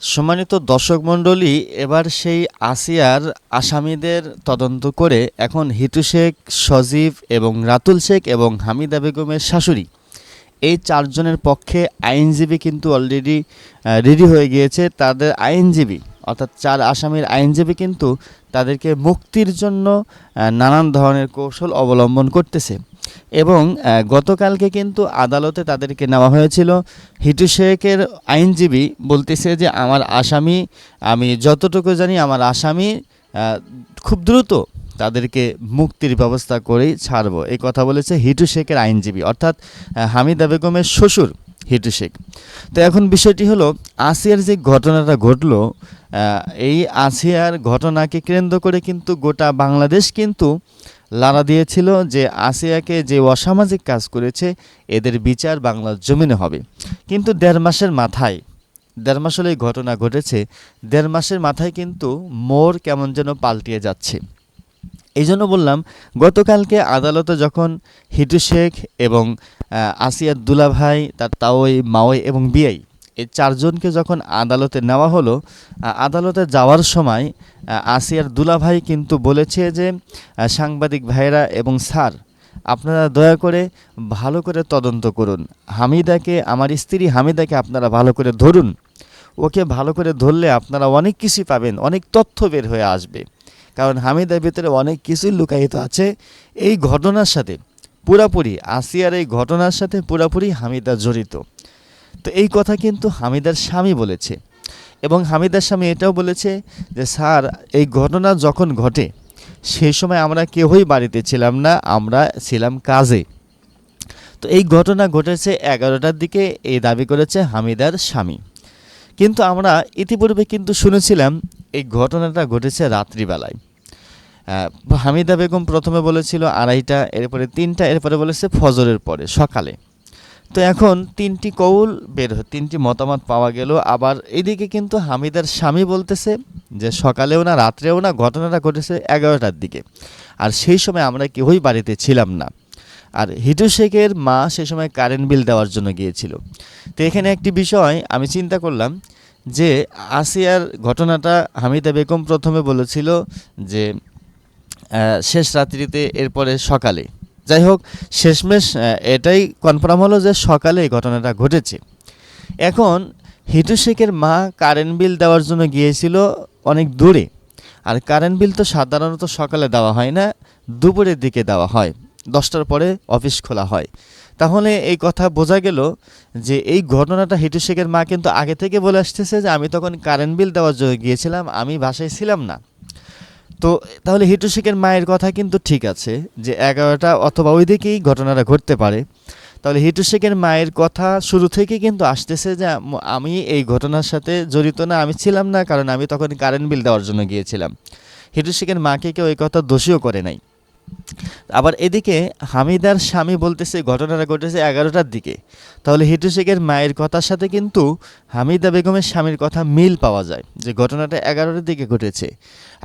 সম্মানিত দর্শক মণ্ডলী, এবার সেই আসিয়ার আসামিদের তদন্ত করে এখন হিটু শেখ, সজীব এবং রাতুল শেখ এবং হামিদা বেগমের শাশুড়ি। এই চারজনের পক্ষে আইনজীবী কিন্তু অলরেডি রেডি হয়ে গিয়েছে তাদের আইনজীবী। অর্থাৎ চার আসামির আইনজীবী কিন্তু তাদেরকে মুক্তির জন্য নানান ধরনের কৌশল অবলম্বন করতেছে। এবং গতকালকে কিন্তু আদালতে তাদেরকে নেওয়া হয়েছিল। হিটু শেখের আইনজীবী বলতেছে যে, আমার আসামি, আমি যতটুকু জানি, আমার আসামি খুব দ্রুত তাদেরকে মুক্তির ব্যবস্থা করেই ছাড়ব। এই কথা বলেছে হিটু শেখের আইনজীবী, অর্থাৎ হামিদা বেগমের শ্বশুর হিটু শেখ। তো এখন বিষয়টি হলো, আসিয়ার যে ঘটনাটা ঘটলো এই আসিয়ার ঘটনাকে কেন্দ্র করে কিন্তু গোটা বাংলাদেশ কিন্তু লাড়া দিয়েছিল যে আসিয়াকে যে অসামাজিক কাজ করেছে, এদের বিচার বাংলার জমিনে হবে। কিন্তু দেড় মাসের মাথায়, দেড় মাস হলে ঘটনা ঘটেছে, দেড় মাসের মাথায় কিন্তু মোর কেমন যেন পাল্টিয়ে যাচ্ছে। এই জন্য বললাম, গতকালকে আদালতে যখন হিটু শেখ এবং আসিয়ার দুলাভাই, তার তাওই মাওই এবং বিআই এই চারজনকে যখন আদালতে নেওয়া হলো আদালতে যাওয়ার সময় আসিয়ার দুলাভাই কিন্তু বলেছে যে সাংবাদিক ভাইরা এবং স্যার, আপনারা দয়া করে ভালো করে তদন্ত করুন। হামিদাকে, আমার স্ত্রী হামিদাকে আপনারা ভালো করে ধরুন। ওকে ভালো করে ধরলে আপনারা অনেক কিছুই পাবেন, অনেক তথ্য বের হয়ে আসবে। কারণ হামিদার ভিতরে অনেক কিছুই লুকায়িত আছে। এই ঘটনার সাথে পুরাপুরি, আসিয়ার এই ঘটনার সাথে পুরাপুরি হামিদা জড়িত। তো এই কথা কিন্তু হামিদার স্বামী বলেছে। এবং হামিদার স্বামী এটাও বলেছে যে, স্যার, এই ঘটনা যখন ঘটে সেই সময় আমরা কেউই বাড়িতে ছিলাম না, আমরা ছিলাম কাজে। তো এই ঘটনা ঘটেছে এগারোটার দিকে, এই দাবি করেছে হামিদার স্বামী। কিন্তু আমরা ইতিপূর্বে কিন্তু শুনেছিলাম, এই ঘটনাটা ঘটেছে রাত্রিবেলায়। হামিদা বেগম প্রথমে বলেছিল আড়াইটা, এরপরে তিনটা, এরপরে বলেছে ফজরের পরে, সকালে। তো এখন তিনটি কৌল বের তিনটি মতামত পাওয়া গেল। আবার এদিকে কিন্তু হামিদার স্বামী বলতেছে যে সকালেও না, রাত্রেও না, ঘটনাটা ঘটেছে এগারোটার দিকে। আর সেই সময় আমরা কেউই বাড়িতে ছিলাম না। আর হিটু শেখের মা সে সময় কারেন্ট বিল দেওয়ার জন্য গিয়েছিল। তো এখানে একটি বিষয় আমি চিন্তা করলাম যে আসিয়ার ঘটনাটা হামিদা বেগম প্রথমে বলেছিল যে শেষ রাত্রিতে এরপরে সকালে। যাই হোক শেষমেশ এটাই কনফার্ম হলো যে সকালে এই ঘটনাটা ঘটেছে। এখন, হিটু শেখের মা কারেন্ট বিল দেওয়ার জন্য গিয়েছিল অনেক দূরে। আর কারেন্ট বিল তো সাধারণত সকালে দেওয়া হয় না, দুপুরের দিকে দেওয়া হয়। দশটার পরে অফিস খোলা হয়। তাহলে এই কথা বোঝা গেল যে এই ঘটনাটা হিটু শেখের মা কিন্তু আগে থেকে বলে আসতেছে যে আমি তখন কারেন্ট বিল দেওয়ার জন্য গিয়েছিলাম, আমি বাসায় ছিলাম না। তো, তাহলে হিটু শেখের মায়ের কথা কিন্তু ঠিক আছে যে এগারোটা অথবা ওই দিকেই ঘটনাটা ঘটতে পারে। তাহলে হিটু শেখের মায়ের কথা শুরু থেকে কিন্তু আসতেছে যে আমি এই ঘটনার সাথে জড়িত না, আমি ছিলাম না, কারণ আমি তখন কারেন্ট বিল দেওয়ার জন্য গিয়েছিলাম। হিটু শেখের মাকে কেউ এই কথা দোষীও করে নাই। আবার এদিকে হামিদার স্বামী বলতেছে, ঘটনাটা ঘটেছে এগারোটার দিকে। তাহলে হিটু শেখের মায়ের কথার সাথে কিন্তু হামিদা বেগমের স্বামীর কথা মিল পাওয়া যায়, যে ঘটনাটা এগারোটার দিকে ঘটেছে।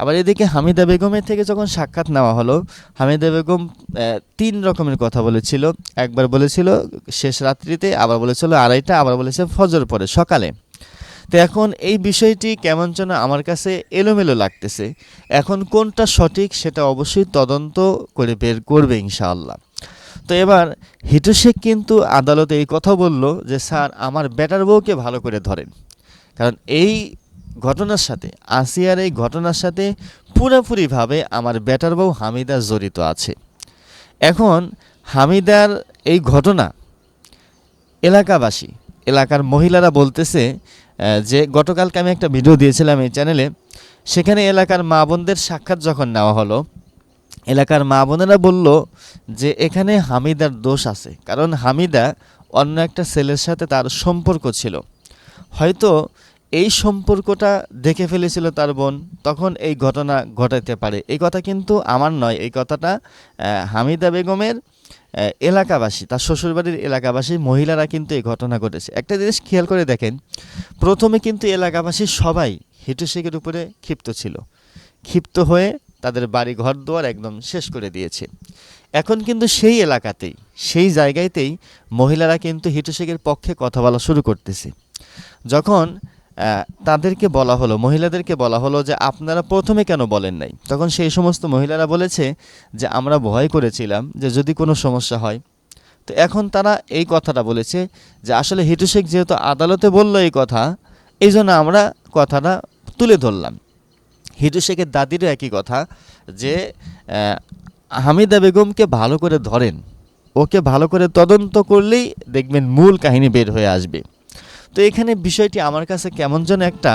আবার এদিকে হামিদা বেগমের থেকে যখন সাক্ষাৎ নেওয়া হলো, হামিদা বেগম তিন রকমের কথা বলেছিল। একবার বলেছিল শেষ রাত্রিতে, আবার বলেছিল আড়াইটা, আবার বলেছে ফজর পরে, সকালে। তো এখন এই বিষয়টি কেমন যেন আমার কাছে এলোমেলো লাগতেছে। এখন কোনটা সঠিক সেটা অবশ্যই তদন্ত করে বের করবে ইনশাআল্লাহ। তো এবার হিটু শেখ কিন্তু আদালতে এই কথা বলল যে, স্যার, আমার বেটার বউকে ভালো করে ধরেন। কারণ এই ঘটনার সাথে, আসিয়ার এই ঘটনার সাথে পুরোপুরিভাবে আমার বেটার বউ হামিদা জড়িত আছে। এখন হামিদার এই ঘটনা এলাকাবাসী, এলাকার মহিলারা বলতেছে যে গতকালকে আমি একটা ভিডিও দিয়েছিলাম এই চ্যানেলে, সেখানে এলাকার মা বোনদের সাক্ষাৎ যখন নেওয়া হলো, এলাকার মা বোনেরা বলল যে এখানে হামিদার দোষ আছে, কারণ হামিদা অন্য একটা ছেলের সাথে তার সম্পর্ক ছিল। হয়তো এই সম্পর্কটা দেখে ফেলেছিল তার বোন, তখন এই ঘটনা ঘটাতে পারে। এই কথা কিন্তু আমার নয়, এই কথাটা হামিদা বেগমের এলাকাবাসী, তার শ্বশুরবাড়ির এলাকাবাসী, মহিলারা কিন্তু এই ঘটনা ঘটেছে। একটা জিনিস খেয়াল করে দেখেন, প্রথমে কিন্তু এলাকাবাসী সবাই হিটু শেখের উপরে ক্ষিপ্ত ছিল। ক্ষিপ্ত হয়ে তাদের বাড়ি ঘর দুয়ার একদম শেষ করে দিয়েছে। এখন কিন্তু সেই এলাকাতেই, সেই জায়গাতেই মহিলারা কিন্তু হিটু শেখের পক্ষে কথা বলা শুরু করতেছে। যখন তাদেরকে বলা হলো, মহিলাদেরকে বলা হলো যে আপনারা প্রথমে কেন বলেন নাই? তখন সেই সমস্ত মহিলারা বলেছে যে আমরা ভয় করেছিলাম যে যদি কোনো সমস্যা হয়। তো এখন তারা এই কথাটা বলেছে যে আসলে হিটু শেখ যেহেতু আদালতে বলল এই কথা এই জন্য আমরা কথাটা তুলে ধরলাম। হিটু শেখের দাদিরও একই কথা যে হামিদা বেগমকে ভালো করে ধরেন, ওকে ভালো করে তদন্ত করলেই দেখবেন মূল কাহিনী বের হয়ে আসবে। তো এখানে বিষয়টি আমার কাছে কেমন যেন একটা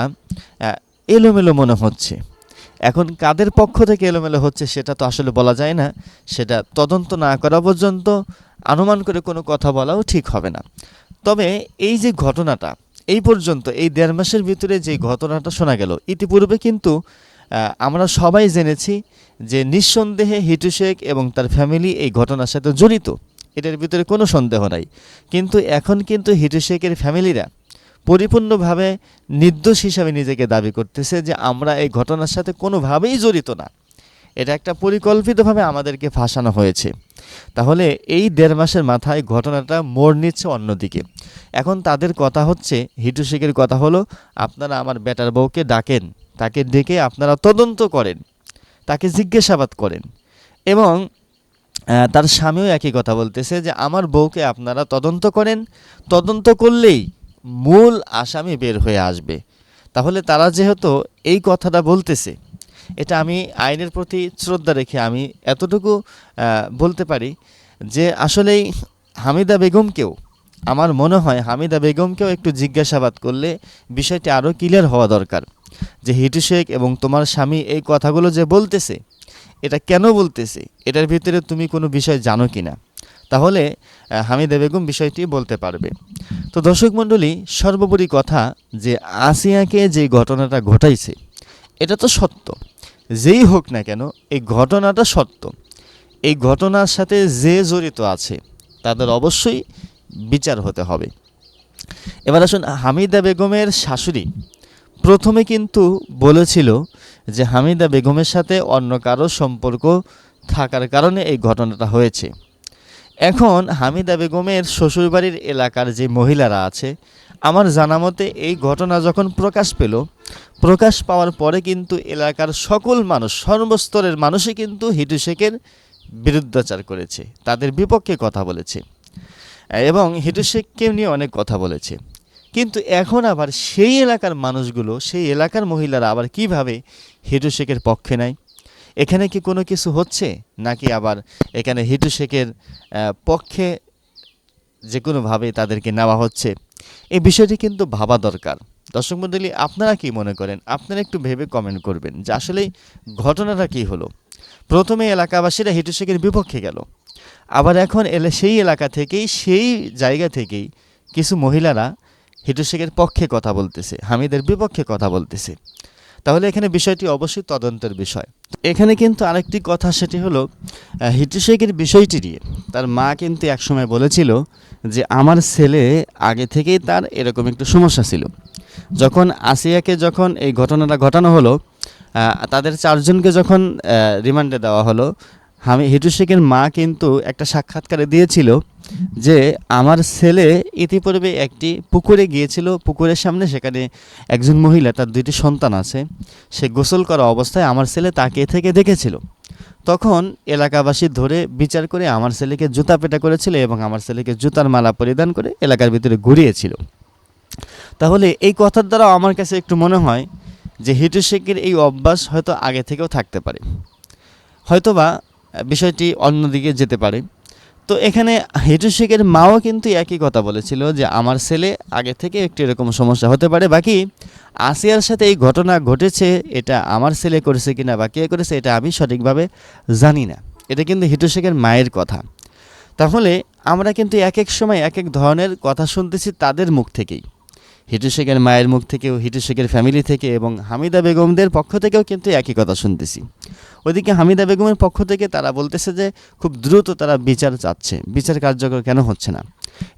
এলোমেলো মনে হচ্ছে। এখন কাদের পক্ষ থেকে এলোমেলো হচ্ছে সেটা তো আসলে বলা যায় না। সেটা তদন্ত না করা পর্যন্ত অনুমান করে কোনো কথা বলাও ঠিক হবে না। তবে এই যে ঘটনাটা, এই পর্যন্ত, এই দেড় মাসের ভিতরে যে ঘটনাটা শোনা গেল, ইতিপূর্বে কিন্তু আমরা সবাই জেনেছি যে নিঃসন্দেহে হিটু শেখ এবং তার ফ্যামিলি এই ঘটনার সাথে জড়িত। এটার ভিতরে কোনো সন্দেহ নাই। কিন্তু এখন কিন্তু হিটু শেখের ফ্যামিলিরা পরিপূর্ণভাবে নির্দোষ হিসাবে নিজেকে দাবি করতেছে যে আমরা এই ঘটনার সাথে কোনোভাবেই জড়িত না। এটা একটা পরিকল্পিতভাবে আমাদেরকে ফাঁসানো হয়েছে। তাহলে এই দেড় মাসের মাথায় ঘটনাটা মোড় নিচ্ছে অন্যদিকে। এখন তাদের কথা হচ্ছে, হিটু শেখের কথা হলো, আপনারা আমার বেটার বউকে ডাকেন, তাকে ডেকে আপনারা তদন্ত করেন, তাকে জিজ্ঞাসাবাদ করেন এবং তার স্বামীও একই কথা বলতেছে যে আমার বউকে আপনারা তদন্ত করেন, তদন্ত করলেই মূল আসামি বের হয়ে আসবে। তাহলে তারা যেহেতু এই কথাটা বলতেছে, এটা আমি আইনের প্রতি শ্রদ্ধা রেখে আমি এতটুকু বলতে পারি যে আসলেই হামিদা বেগমকেও, আমার মনে হয় হামিদা বেগমকেও একটু জিজ্ঞাসাবাদ করলে বিষয়টি আরও ক্লিয়ার হওয়া দরকার। যে হিটু শেখ এবং তোমার স্বামী এই কথাগুলো যে বলতেছে, এটা কেন বলতেছে, এটার ভিতরে তুমি কোনো বিষয় জানো কি না তাহলে হামিদা বেগম বিষয়টি বলতে পারবে। তো দর্শক মণ্ডলী, সর্বোপরি কথা যে আসিয়াকে যে ঘটনাটা ঘটাইছে, এটা তো সত্য। যেই হোক না কেন, এই ঘটনাটা সত্য। এই ঘটনার সাথে যে জড়িত আছে, তাদের অবশ্যই বিচার হতে হবে। এবার আসুন, হামিদা বেগমের শাশুড়ি প্রথমে কিন্তু বলেছিল যে হামিদা বেগমের সাথে অন্য কারও সম্পর্ক থাকার কারণে এই ঘটনাটা হয়েছে। এখন হামিদা বেগমের শ্বশুরবাড়ির এলাকার যে মহিলারা আছে, আমার জানা মতে এই ঘটনা যখন প্রকাশ পেল, প্রকাশ পাওয়ার পরে কিন্তু এলাকার সকল মানুষ, সর্বস্তরের মানুষই কিন্তু হিটু শেখের বিরুদ্ধাচার করেছে, তাদের বিপক্ষে কথা বলেছে এবং হিটু শেখকে নিয়ে অনেক কথা বলেছে। কিন্তু এখন আবার সেই এলাকার মানুষগুলো, সেই এলাকার মহিলারা আবার কীভাবে হিটু শেখের পক্ষে নেয়? এখানে কি কোনো কিছু হচ্ছে? নাকি আবার এখানে হিটু শেখের পক্ষে যে কোনোভাবে তাদেরকে নেওয়া হচ্ছে? এই বিষয়টি কিন্তু ভাবা দরকার। দর্শক মণ্ডলী, আপনারা কি মনে করেন? আপনারা একটু ভেবে কমেন্ট করবেন যে আসলে ঘটনাটা কি হলো? প্রথমে এলাকাবাসীরা হিটু শেখের বিপক্ষে গেল। আবার এখন এলে সেই এলাকা থেকেই, সেই জায়গা থেকেই কিছু মহিলারা হিটু শেখের পক্ষে কথা বলতেছে, হামিদের বিপক্ষে কথা বলতেছে। তাহলে এখানে বিষয়টি অবশ্যই তদন্তের বিষয়। এখানে কিন্তু আরেকটি কথা সেটি হলো হিটু বিষয়টি নিয়ে। তার মা কিন্তু একসময় বলেছিল যে, আমার ছেলে আগে থেকেই তার এরকম একটু সমস্যা ছিল। যখন আসিয়াকে যখন এই ঘটনাটা ঘটানো হলো তাদের চারজনকে যখন রিমান্ডে দেওয়া হলো আমি হিটু শেখের মা কিন্তু একটা সাক্ষাৎকারে দিয়েছিল যে আমার ছেলে ইতিপূর্বে একটি পুকুরে গিয়েছিল, পুকুরের সামনে সেখানে একজন মহিলা, তার দুইটি সন্তান আছে। সে গোসল করা অবস্থায় আমার ছেলে তাকে থেকে দেখেছিল। তখন এলাকাবাসী ধরে বিচার করে আমার ছেলেকে জুতা পেটা করেছিল এবং আমার ছেলেকে জুতার মালা পরিধান করে এলাকার ভিতরে ঘুরিয়েছিল। তাহলে এই কথার দ্বারা আমার কাছে একটু মনে হয় যে হিটু শেখের এই অভ্যাস হয়তো আগে থেকেও থাকতে পারে। হয়তোবা বিষয়টি অন্যদিকে যেতে পারে। তো এখানে হিটু শেখের মাও কিন্তু একই কথা বলেছিল যে, আমার ছেলে আগে থেকে একটি এরকম সমস্যা হতে পারে, বাকি আসিয়ার সাথে এই ঘটনা ঘটেছে, এটা আমার ছেলে করেছে কিনা বা কে করেছে, এটা আমি সঠিকভাবে জানি না। এটা কিন্তু হিটু শেখের মায়ের কথা। তাহলে আমরা কিন্তু এক এক সময় এক এক ধরনের কথা শুনতেছি তাদের মুখ থেকেই। হিটু শেখের মায়ের মুখ থেকেও, হিটু শেখের ফ্যামিলি থেকে এবং হামিদা বেগমদের পক্ষ থেকেও কিন্তু একই কথা শুনতেছি। ওইদিকে হামিদা বেগমের পক্ষ থেকে তারা বলতেছে যে, খুব দ্রুত তারা বিচার চাচ্ছে। বিচার কার্যকর কেন হচ্ছে না?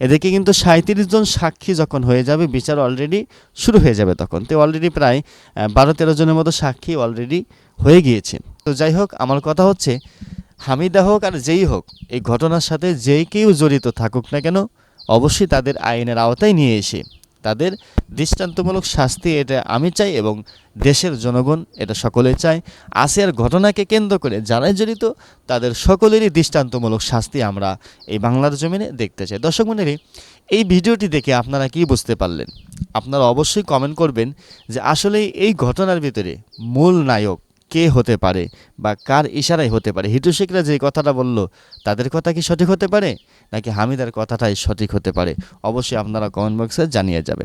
এদিকে কিন্তু সাঁত্রিশ জন সাক্ষী যখন হয়ে যাবে, বিচার অলরেডি শুরু হয়ে যাবে তখন। তো অলরেডি প্রায় বারো তেরো জনের মতো সাক্ষী অলরেডি হয়ে গিয়েছে। তো যাই হোক, আমার কথা হচ্ছে, হামিদা হোক আর যেই হোক, এই ঘটনার সাথে যেই কেউ জড়িত থাকুক না কেন, অবশ্যই তাদের আইনের আওতায় নিয়ে এসে তাদের দৃষ্টান্তমূলক শাস্তি এটা আমি চাই এবং দেশের জনগণ এটা সকলে চায়। আসিয়ার ঘটনাকে কেন্দ্র করে যারাই জড়িত, তাদের সকলেরই দৃষ্টান্তমূলক শাস্তি আমরা এই বাংলার জমিনে দেখতে চাই। দর্শক মন্ডলী, এই ভিডিওটি দেখে আপনারা কি বুঝতে পারলেন? আপনারা অবশ্যই কমেন্ট করবেন যে আসলে এই ঘটনার ভিতরে মূল নায়ক কে হতে পারে বা কার ইশারায় হতে পারে? হিটু শেখরা যে কথাটা বলল, তাদের কথা কি সঠিক হতে পারে? নাকি হামিদার কথাটাই সঠিক হতে পারে? অবশ্যই আপনারা কমেন্ট বক্সে জানিয়ে যাবেন।